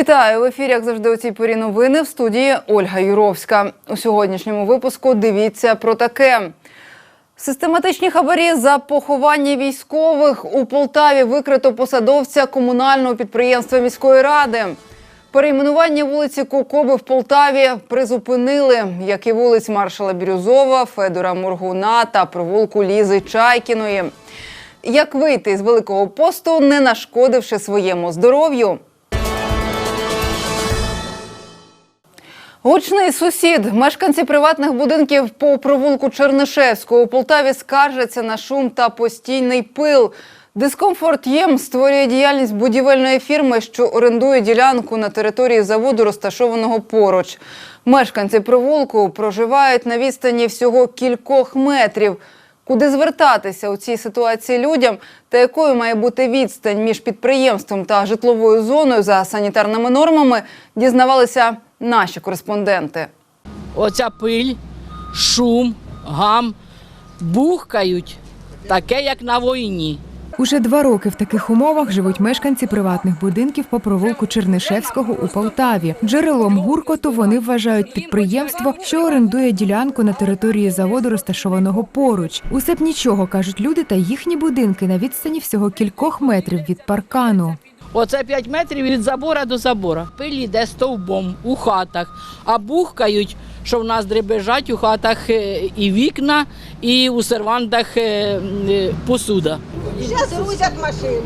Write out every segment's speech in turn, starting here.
Вітаю в ефірі, як завжди, у цій порі новини в студії Ольга Юровська. У сьогоднішньому випуску дивіться про таке. Систематичні хабарі за поховання військових у Полтаві викрито посадовця комунального підприємства міської ради. Перейменування вулиці Кокоби в Полтаві призупинили, як і вулиць маршала Бірюзова, Федора Моргуна та провулку Лізи Чайкіної. Як вийти з великого посту, не нашкодивши своєму здоров'ю? Гучний сусід. Мешканці приватних будинків по провулку Чернишевського у Полтаві скаржаться на шум та постійний пил. Дискомфорт єм створює діяльність будівельної фірми, що орендує ділянку на території заводу, розташованого поруч. Мешканці провулку проживають на відстані всього кількох метрів. Куди звертатися у цій ситуації людям та якою має бути відстань між підприємством та житловою зоною за санітарними нормами, дізнавалися наші кореспонденти. Оця пиль, шум, гам бухкають, таке, як на війні. Уже два роки в таких умовах живуть мешканці приватних будинків по провулку Чернишевського у Полтаві. Джерелом гуркоту вони вважають підприємство, що орендує ділянку на території заводу, розташованого поруч. Усе б нічого кажуть люди та їхні будинки на відстані всього кількох метрів від паркану. Оце 5 метрів від забора до забора. Пиль йде стовбом у хатах, а бухкають, що в нас дребежать у хатах е, і вікна, і у сервантах е, е, посуда. Сейчас грузят машину.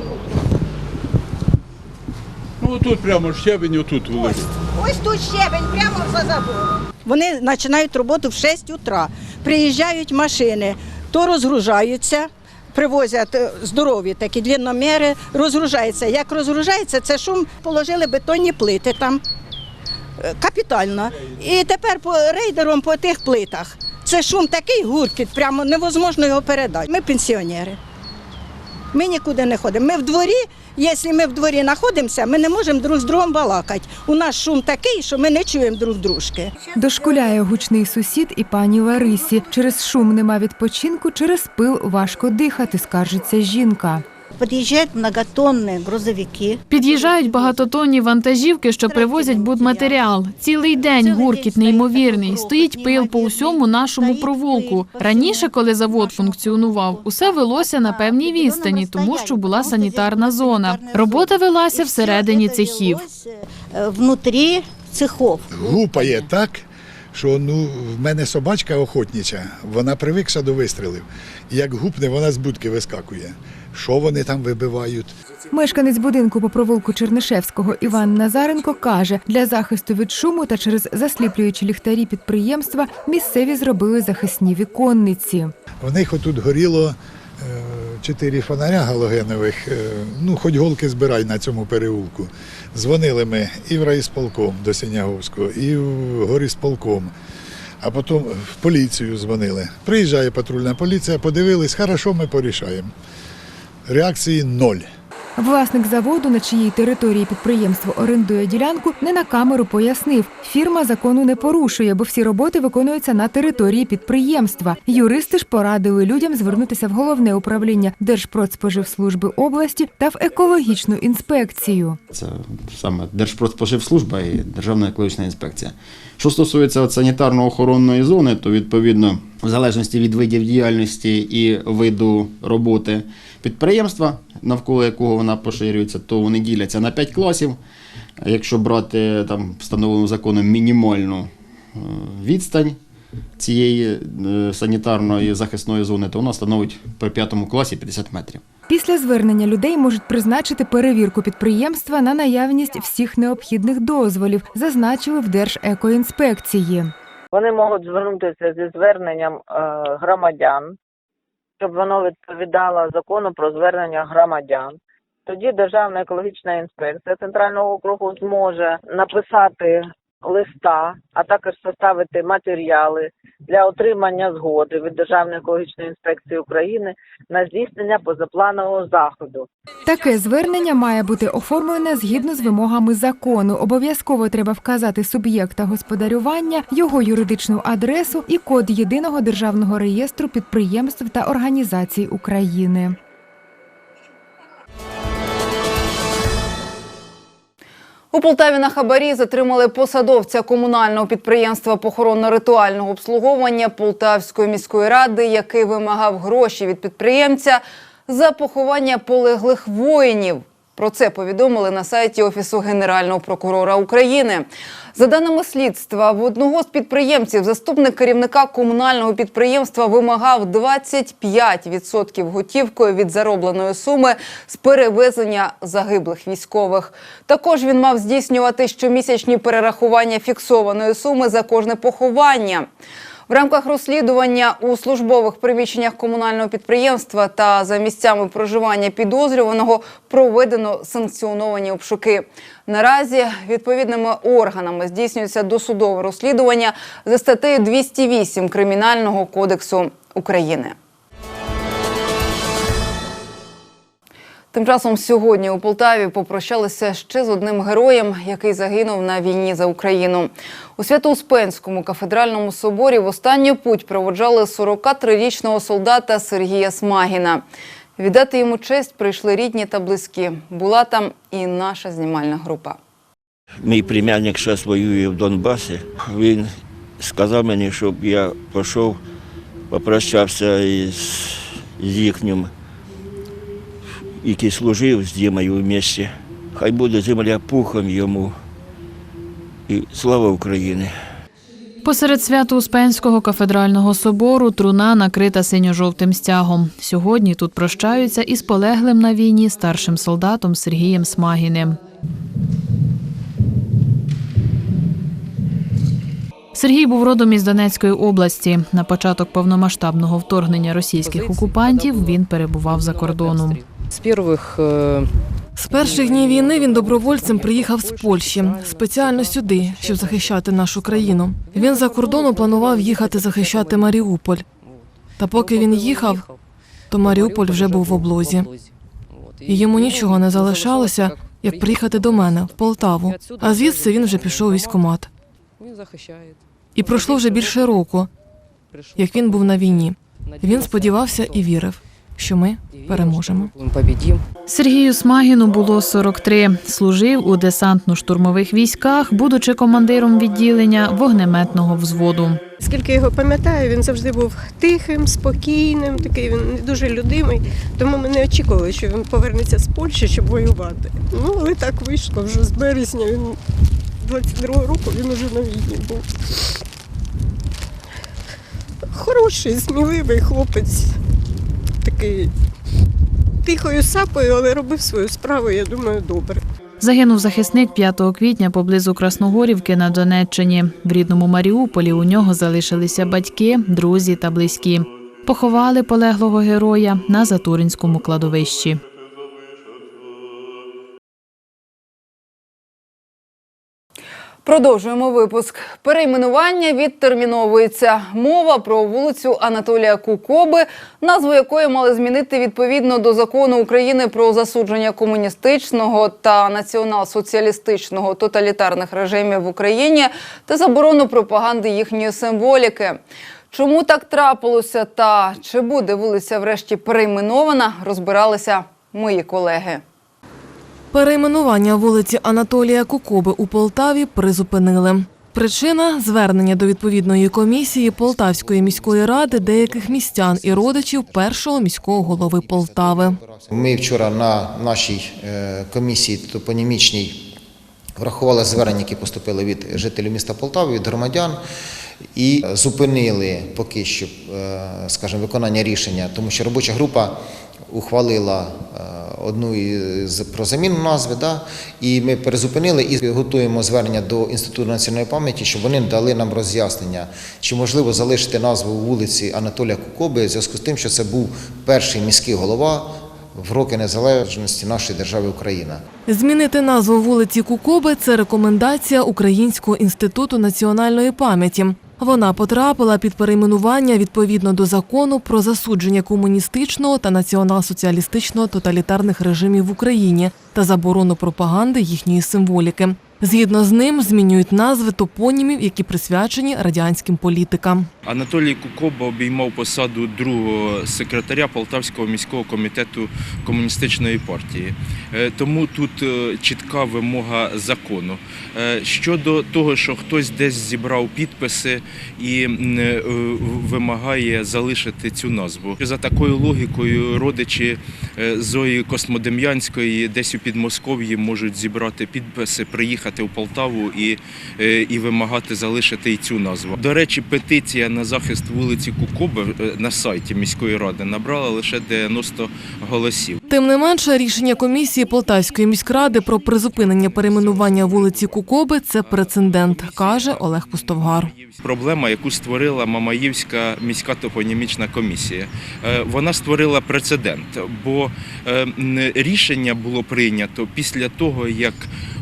Ну тут прямо щебень, отут лежить. Ось тут щебень прямо за забором. Вони починають роботу в 6 утра. Приїжджають машини, то розгружаються. Привозять е, здорові такі длінноміри, розгружається. Як розгружається, це шум положили бетонні плити там е, капітально. І тепер по рейдером по тих плитах. Це шум такий гуркіт, прямо невозможно його передати. Ми пенсіонери. Ми нікуди не ходимо. Ми в дворі, якщо ми в дворі знаходимося, ми не можемо друг з другом балакати. У нас шум такий, що ми не чуємо друг дружки. Дошкуляє гучний сусід і пані Ларисі. Через шум нема відпочинку, через пил важко дихати, скаржиться жінка. Подъезжают многотонные грузовики. Під'їжджають багатотонні вантажівки, що привозять будматеріал. Цілий день гуркіт неймовірний. Стоїть пил по усьому нашому провулку. Раніше, коли завод функціонував, усе велося на певній відстані, тому що була санітарна зона. Робота велася всередині цехів. Э, Внутри цехов. гупає так, що ну, в мене собачка охотнича, вона привикша до вистрілів. І як гупне, вона з будки вискакує. Що вони там вибивають? Мешканець будинку по провулку Чернишевського Іван Назаренко каже, для захисту від шуму та через засліплюючі ліхтарі підприємства місцеві зробили захисні віконниці. В них отут горіло е, чотири фонаря галогенових. е, ну, хоч голки збирай на цьому переулку. Дзвонили ми і в райсполком до Синяговського, і в горісполком. А потім в поліцію дзвонили. Приїжджає патрульна поліція, подивились, хорошо, ми порішаємо. Реакції ноль. Власник заводу, на чиїй території підприємство орендує ділянку, не на камеру пояснив. Фірма закону не порушує, бо всі роботи виконуються на території підприємства. Юристи ж порадили людям звернутися в головне управління Держпродспоживслужби області та в екологічну інспекцію. Це саме Держпродспоживслужба і Державна екологічна інспекція. Що стосується санітарно-охоронної зони, то відповідно, в залежності від видів діяльності і виду роботи підприємства, навколо якого вона поширюється, то вони діляться на 5 класів. Якщо брати там встановлену законом мінімальну е, відстань цієї е, санітарної захисної зони, то вона становить при п'ятому класі 50 метрів. Після звернення людей можуть призначити перевірку підприємства на наявність всіх необхідних дозволів, зазначили в Держекоінспекції. Вони можуть звернутися зі зверненням е, громадян, щоб воно відповідало закону про звернення громадян. Тоді Державна екологічна інспекція центрального округу зможе написати листа, а також составити матеріали для отримання згоди від Державної екологічної інспекції України на здійснення позапланового заходу. Таке звернення має бути оформлене згідно з вимогами закону. Обов'язково треба вказати суб'єкта господарювання, його юридичну адресу і код єдиного державного реєстру підприємств та організацій України. У Полтаві на хабарі затримали посадовця комунального підприємства похоронно-ритуального обслуговування Полтавської міської ради, який вимагав гроші від підприємця за поховання полеглих воїнів. Про це повідомили на сайті Офісу Генерального прокурора України. За даними слідства, в одного з підприємців заступник керівника комунального підприємства вимагав 25% готівкою від заробленої суми з перевезення загиблих військових. Також він мав здійснювати щомісячні перерахування фіксованої суми за кожне поховання. В рамках розслідування у службових приміщеннях комунального підприємства та за місцями проживання підозрюваного проведено санкціоновані обшуки. Наразі відповідними органами здійснюється досудове розслідування за статтею 208 Кримінального кодексу України. Тим часом сьогодні у Полтаві попрощалися ще з одним героєм, який загинув на війні за Україну. У Свято-Успенському кафедральному соборі в останню путь проводжали 43-річного солдата Сергія Смагіна. Віддати йому честь прийшли рідні та близькі. Була там і наша знімальна група. Мій племянник зараз воює в Донбасі. Він сказав мені, щоб я пішов, попрощався із, їхнім, який служив з Дімою в місті. Хай буде земля пухом йому. І слава Україні! Посеред Свято-Успенського кафедрального собору труна накрита синьо-жовтим стягом. Сьогодні тут прощаються із полеглим на війні старшим солдатом Сергієм Смагіним. Сергій був родом із Донецької області. На початок повномасштабного вторгнення російських окупантів він перебував за кордоном. З перших е, З перших днів війни він добровольцем приїхав з Польщі спеціально сюди, щоб захищати нашу країну. Він за кордону планував їхати захищати Маріуполь. Та поки він їхав, то Маріуполь вже був в облозі. І йому нічого не залишалося, як приїхати до мене в Полтаву. А звідси він вже пішов у військкомат. І пройшло вже більше року, як він був на війні. Він сподівався і вірив, що ми переможемо. Сергію Смагіну було 43. Служив у десантно-штурмових військах, будучи командиром відділення вогнеметного взводу. Скільки його пам'ятаю, він завжди був тихим, спокійним, такий він дуже людимий. Тому ми не очікували, що він повернеться з Польщі, щоб воювати. Ну, але так вийшло вже з березня. Він 22-го року він уже на війні був. Хороший, сміливий хлопець, такий тихою сапою, але робив свою справу, я думаю, добре. Загинув захисник 5 квітня поблизу Красногорівки на Донеччині. В рідному Маріуполі у нього залишилися батьки, друзі та близькі. Поховали полеглого героя на Затуринському кладовищі. Продовжуємо випуск. Перейменування відтерміновується. Мова про вулицю Анатолія Кукоби, назву якої мали змінити відповідно до закону України про засудження комуністичного та націонал-соціалістичного тоталітарних режимів в Україні та заборону пропаганди їхньої символіки. Чому так трапилося та чи буде вулиця врешті перейменована, розбиралися мої колеги. Перейменування вулиці Анатолія Кукоби у Полтаві призупинили. Причина звернення до відповідної комісії Полтавської міської ради деяких містян і родичів першого міського голови Полтави. Ми вчора на нашій е, комісії топонімічній врахували звернення, які поступили від жителів міста Полтави, від громадян, і зупинили поки що, е, скажімо, виконання рішення, тому що робоча група ухвалила е, одну із про заміну назви, да, і ми перезупинили і готуємо звернення до Інституту національної пам'яті, щоб вони дали нам роз'яснення, чи можливо залишити назву вулиці Анатолія Кукоби в зв'язку з тим, що це був перший міський голова в роки незалежності нашої держави Україна. Змінити назву вулиці Кукоби це рекомендація Українського інституту національної пам'яті. Вона потрапила під перейменування відповідно до закону про засудження комуністичного та націонал-соціалістичного тоталітарних режимів в Україні та заборону пропаганди їхньої символіки. Згідно з ним, змінюють назви топонімів, які присвячені радянським політикам. Анатолій Кукоба обіймав посаду другого секретаря Полтавського міського комітету комуністичної партії. Е, Тому тут е, чітка вимога закону. Е, Щодо того, що хтось десь зібрав підписи і вимагає залишити цю назву. За такою логікою родичі Зої Космодем'янської десь у Підмосков'ї можуть зібрати підписи, приїхати в Полтаву і, е, і вимагати залишити і цю назву. До речі, петиція на захист вулиці Кукоби е, на сайті міської ради набрала лише 90 голосів. Тим не менше, рішення комісії Полтавської міськради про призупинення перейменування вулиці Кукоби це прецедент, каже Олег Пустовгар. Проблема, яку створила Мамаївська міська топонімічна комісія, Е, вона створила прецедент, бо е, рішення було прийнято після того, як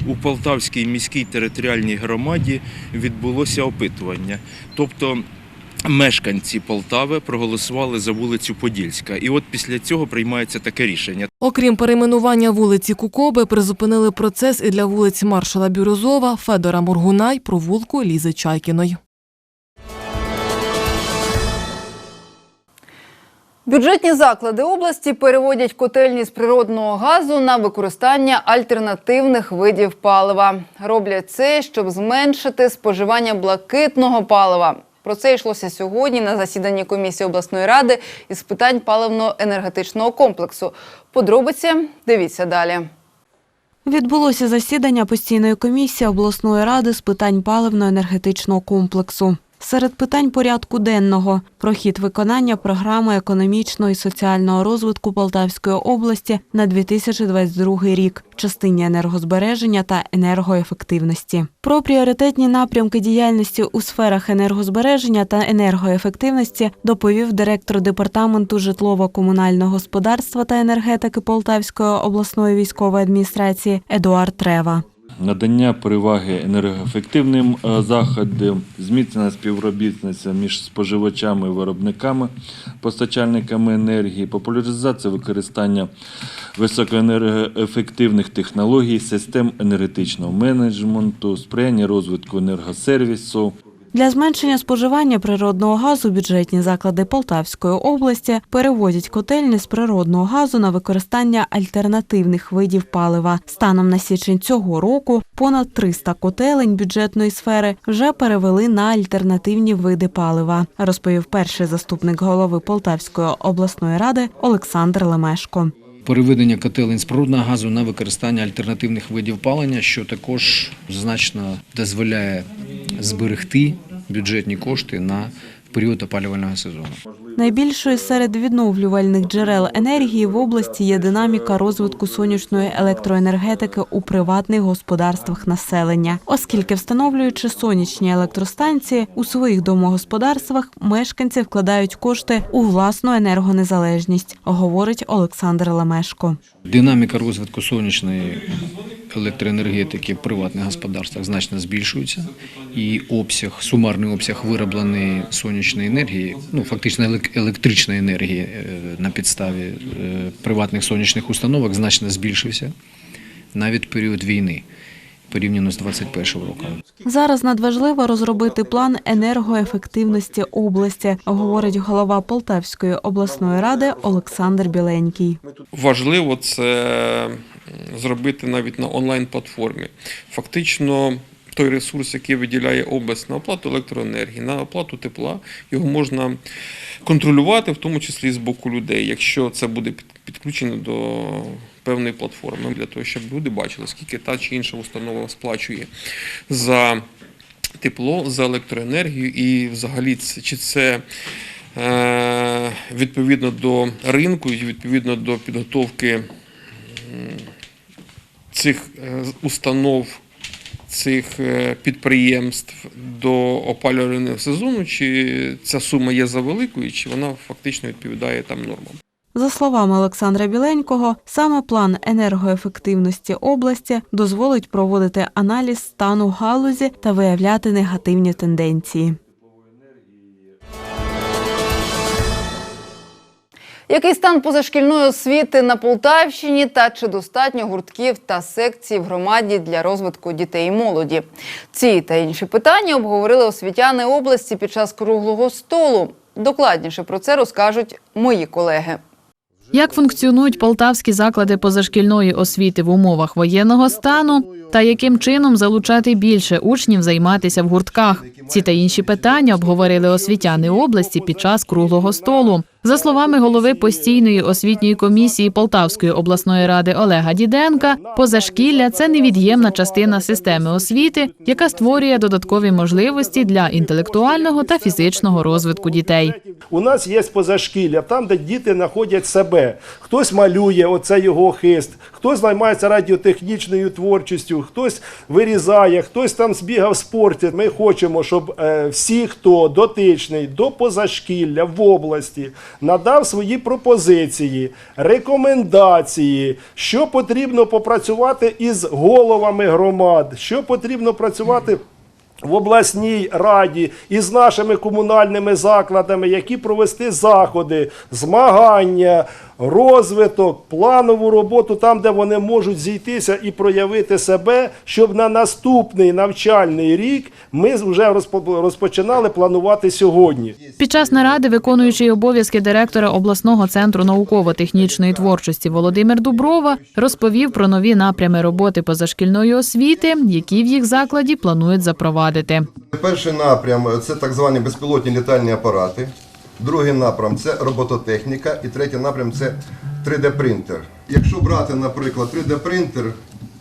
у Полтавській міській територіальній громаді відбулося опитування. Тобто мешканці Полтави проголосували за вулицю Подільська. І от після цього приймається таке рішення. Окрім перейменування вулиці Кукоби, призупинили процес і для вулиць маршала Бюрозова, Федора Моргуна й провулку Лізи Чайкіної. Бюджетні заклади області переводять котельні з природного газу на використання альтернативних видів палива. Роблять це, щоб зменшити споживання блакитного палива. Про це йшлося сьогодні на засіданні комісії обласної ради із питань паливно-енергетичного комплексу. Подробиці дивіться далі. Відбулося засідання постійної комісії обласної ради з питань паливно-енергетичного комплексу. Серед питань порядку денного про хід виконання програми економічного і соціального розвитку Полтавської області на 2022 рік частині енергозбереження та енергоефективності. Про пріоритетні напрямки діяльності у сферах енергозбереження та енергоефективності доповів директор департаменту житлово-комунального господарства та енергетики Полтавської обласної військової адміністрації Едуард Трева. Надання переваги енергоефективним е, заходам, зміцнена співробітниця між споживачами виробниками, постачальниками енергії, популяризація використання високоенергоефективних технологій, систем енергетичного менеджменту, сприяння розвитку енергосервісу. Для зменшення споживання природного газу бюджетні заклади Полтавської області переводять котельні з природного газу на використання альтернативних видів палива. Станом на січень цього року понад 300 котелень бюджетної сфери вже перевели на альтернативні види палива, розповів перший заступник голови Полтавської обласної ради Олександр Лемешко. переведення котелень з природного газу на використання альтернативних видів палення, що також значно дозволяє зберегти бюджетні кошти на період опалювального сезону. Найбільшою серед відновлювальних джерел енергії в області є динаміка розвитку сонячної електроенергетики у приватних господарствах населення, оскільки встановлюючи сонячні електростанції у своїх домогосподарствах, мешканці вкладають кошти у власну енергонезалежність, говорить Олександр Лемешко. Динаміка розвитку сонячної електроенергетики в приватних господарствах значно збільшується, і обсяг, сумарний обсяг виробленої сонячної енергії, ну фактично елек- електричної енергії е, на підставі е, приватних сонячних установок значно збільшився навіть в період війни порівняно з 2021 роком. Зараз надважливо розробити план енергоефективності області, говорить голова Полтавської обласної ради Олександр Біленький. Важливо це зробити навіть на онлайн-платформі. Фактично, той ресурс, який виділяє область на оплату електроенергії, на оплату тепла, його можна контролювати, в тому числі і з боку людей, якщо це буде під- підключено до певної платформи, для того, щоб люди бачили, скільки та чи інша установа сплачує за тепло, за електроенергію, і взагалі чи це е, відповідно до ринку і відповідно до підготовки цих е, установ, цих е, підприємств до опалювального сезону, чи ця сума є завеликою, чи вона фактично відповідає там нормам. За словами Олександра Біленького, саме план енергоефективності області дозволить проводити аналіз стану галузі та виявляти негативні тенденції. Який стан позашкільної освіти на Полтавщині та чи достатньо гуртків та секцій в громаді для розвитку дітей і молоді? Ці та інші питання обговорили освітяни області під час круглого столу. Докладніше про це розкажуть мої колеги. Як функціонують полтавські заклади позашкільної освіти в умовах воєнного стану та яким чином залучати більше учнів займатися в гуртках? Ці та інші питання обговорили освітяни області під час круглого столу. За словами голови постійної освітньої комісії Полтавської обласної ради Олега Діденка, позашкілля це невід'ємна частина системи освіти, яка створює додаткові можливості для інтелектуального та фізичного розвитку дітей. У нас є позашкілля, там, де діти знаходять себе. Хтось малює, оце його хист, хтось займається радіотехнічною творчістю, хтось вирізає, хтось там збігав в спорті. Ми хочемо, щоб е, всі, хто дотичний до позашкілля в області, надав свої пропозиції, рекомендації, що потрібно попрацювати із головами громад, що потрібно працювати в обласній раді і з нашими комунальними закладами, які провести заходи, змагання, розвиток, планову роботу там, де вони можуть зійтися і проявити себе, щоб на наступний навчальний рік ми вже розпо- розпочинали планувати сьогодні. Під час наради виконуючий обов'язки директора обласного центру науково-технічної творчості Володимир Дуброва розповів про нові напрями роботи позашкільної освіти, які в їх закладі планують запровадити. Перший напрям це так звані безпілотні літальні апарати. Другий напрям це робототехніка. І третій напрям це 3D-принтер. Якщо брати, наприклад, 3D-принтер,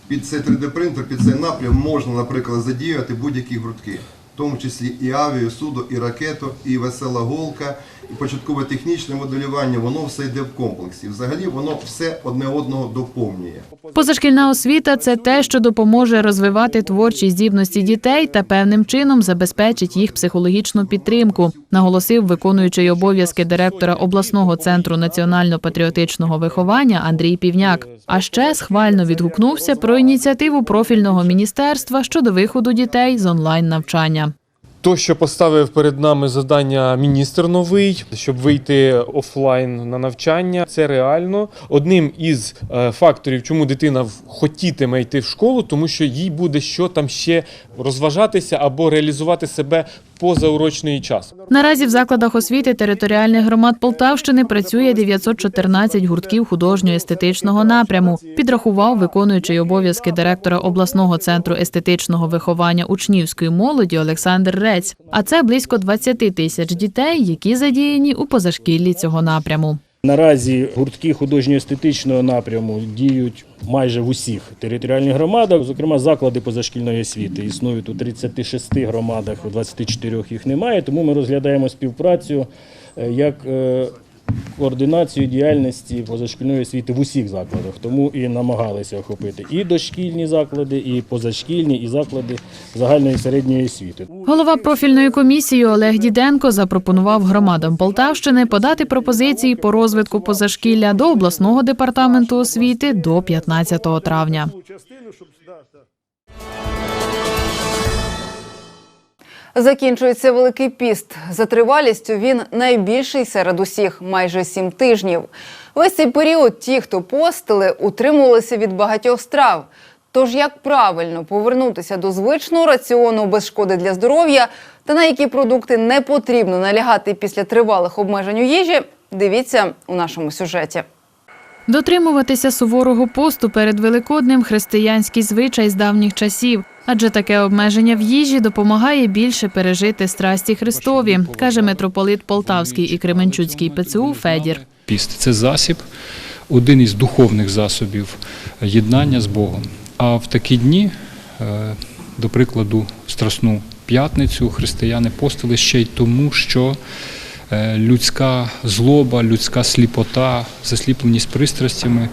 під цей 3D-принтер, під цей напрям можна, наприклад, задіювати будь-які гуртки. В тому числі і авіа, і суду, і ракету, і весела голка, і початкове технічне моделювання, воно все йде в комплексі. Взагалі воно все одне одного доповнює. Позашкільна освіта це те, що допоможе розвивати творчі здібності дітей та певним чином забезпечить їх психологічну підтримку, наголосив виконуючий обов'язки директора обласного центру національно-патріотичного виховання Андрій Півняк. А ще схвально відгукнувся про ініціативу профільного міністерства щодо виходу дітей з онлайн навчання. То, що поставив перед нами завдання міністр новий, щоб вийти офлайн на навчання, це реально. Одним із е, факторів, чому дитина хотітиме йти в школу, тому що їй буде що там ще розважатися або реалізувати себе позаурочний час. Наразі в закладах освіти територіальних громад Полтавщини працює 914 гуртків художньо-естетичного напряму. Підрахував виконуючий обов'язки директора обласного центру естетичного виховання учнівської молоді Олександр Рець. А це близько 20 тисяч дітей, які задіяні у позашкіллі цього напряму. Наразі гуртки художньо-естетичного напряму діють майже в усіх територіальних громадах, зокрема заклади позашкільної освіти. Існують у 36 громадах, у 24 їх немає, тому ми розглядаємо співпрацю е, як е, координацію діяльності позашкільної освіти в усіх закладах. Тому і намагалися охопити і дошкільні заклади, і позашкільні, і заклади загальної середньої освіти. Голова профільної комісії Олег Діденко запропонував громадам Полтавщини подати пропозиції по розвитку позашкілля до обласного департаменту освіти до 15 травня. Закінчується Великий піст. За тривалістю він найбільший серед усіх майже сім тижнів. Весь цей період ті, хто постили, утримувалися від багатьох страв. Тож як правильно повернутися до звичного раціону без шкоди для здоров'я та на які продукти не потрібно налягати після тривалих обмежень у їжі, дивіться у нашому сюжеті. Дотримуватися суворого посту перед Великоднем християнський звичай з давніх часів, адже таке обмеження в їжі допомагає більше пережити страсті Христові, каже митрополит Полтавський і Кременчуцький ПЦУ Федір. Піст це засіб, один із духовних засобів єднання з Богом. А в такі дні, е, до прикладу, Страсну п'ятницю християни постили ще й тому, що людська злоба, людська сліпота, засліпленість пристрастями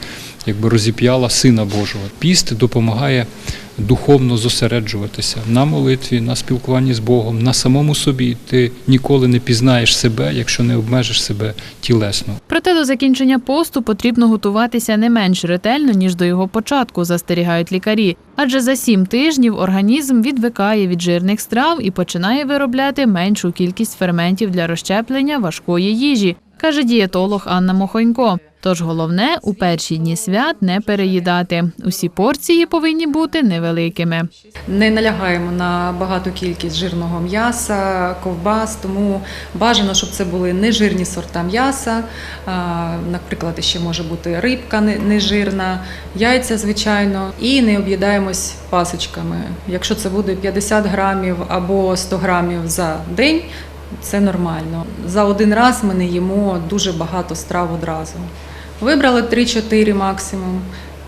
якби розіп'яла Сина Божого. Піст допомагає духовно зосереджуватися на молитві, на спілкуванні з Богом, на самому собі. Ти ніколи не пізнаєш себе, якщо не обмежиш себе тілесно. Проте до закінчення посту потрібно готуватися не менш ретельно, ніж до його початку, застерігають лікарі. Адже за сім тижнів організм відвикає від жирних страв і починає виробляти меншу кількість ферментів для розщеплення важкої їжі. каже дієтолог Анна Мохонько. Тож головне у перші дні свят не переїдати. Усі порції повинні бути невеликими. Не налягаємо на багату кількість жирного м'яса, ковбас, тому бажано, щоб це були нежирні сорта м'яса. Наприклад, ще може бути рибка нежирна, яйця, звичайно, і не об'їдаємось пасочками. Якщо це буде 50 грамів або 100 грамів за день, це нормально. За один раз ми не їмо дуже багато страв одразу. Вибрали 3-4 максимум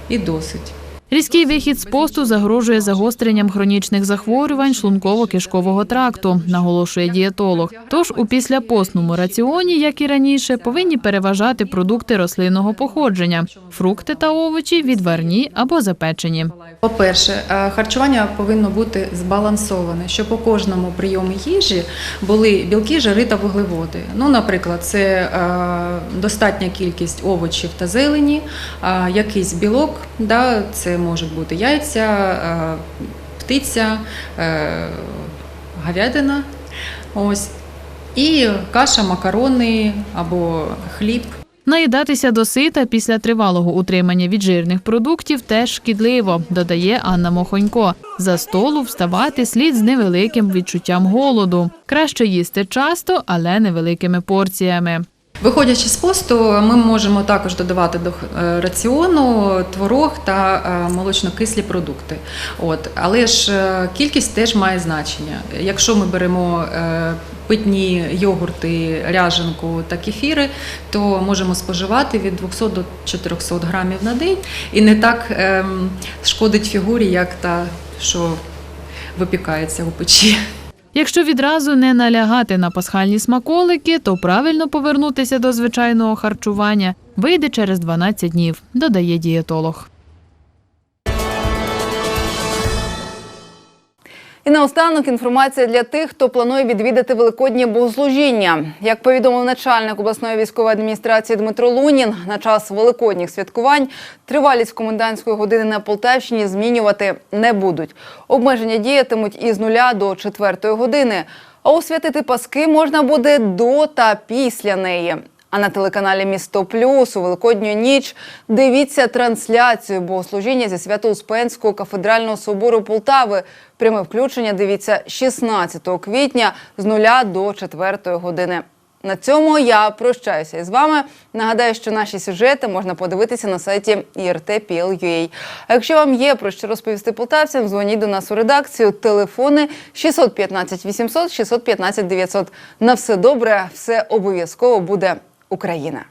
і досить. Різкий вихід з посту загрожує загостренням хронічних захворювань шлунково-кишкового тракту, наголошує дієтолог. Тож у післяпостному раціоні, як і раніше, повинні переважати продукти рослинного походження, фрукти та овочі відварні або запечені. По-перше, е, харчування повинно бути збалансоване, щоб у кожному прийомі їжі були білки, жири та вуглеводи. Ну, наприклад, це е, достатня кількість овочів та зелені, якийсь білок, да, це можуть бути яйця, е, птиця, е, говядина. Ось. І каша, макарони або хліб. Наїдатися до сита після тривалого утримання від жирних продуктів теж шкідливо, додає Анна Мохонько. За столу вставати слід з невеликим відчуттям голоду. Краще їсти часто, але невеликими порціями. Виходячи з посту, ми можемо також додавати до е, раціону творог та е, молочнокислі продукти. От. Але ж е, кількість теж має значення. Якщо ми беремо питні йогурти, ряженку та кефіри, то можемо споживати від 200 до 400 грамів на день і не так ем, шкодить фігурі, як та, що випікається у печі. Якщо відразу не налягати на пасхальні смаколики, то правильно повернутися до звичайного харчування вийде через 12 днів, додає дієтолог. Наостанок інформація для тих, хто планує відвідати великоднє богослужіння. Як повідомив начальник обласної військової адміністрації Дмитро Лунін, на час великодніх святкувань тривалість комендантської години на Полтавщині змінювати не будуть. Обмеження діятимуть із нуля до четвертої години. А освятити паски можна буде до та після неї. А на телеканалі Місто Плюс у Великодню ніч дивіться трансляцію богослужіння зі Свято-Успенського кафедрального собору Полтави. Пряме включення дивіться 16 квітня з 0 до 4 години. На цьому я прощаюся із вами. Нагадаю, що наші сюжети можна подивитися на сайті IRT.PL.UA. А якщо вам є про що розповісти полтавцям, дзвоніть до нас у редакцію. Телефони 615 800 615 900. На все добре, все обов'язково буде Україна.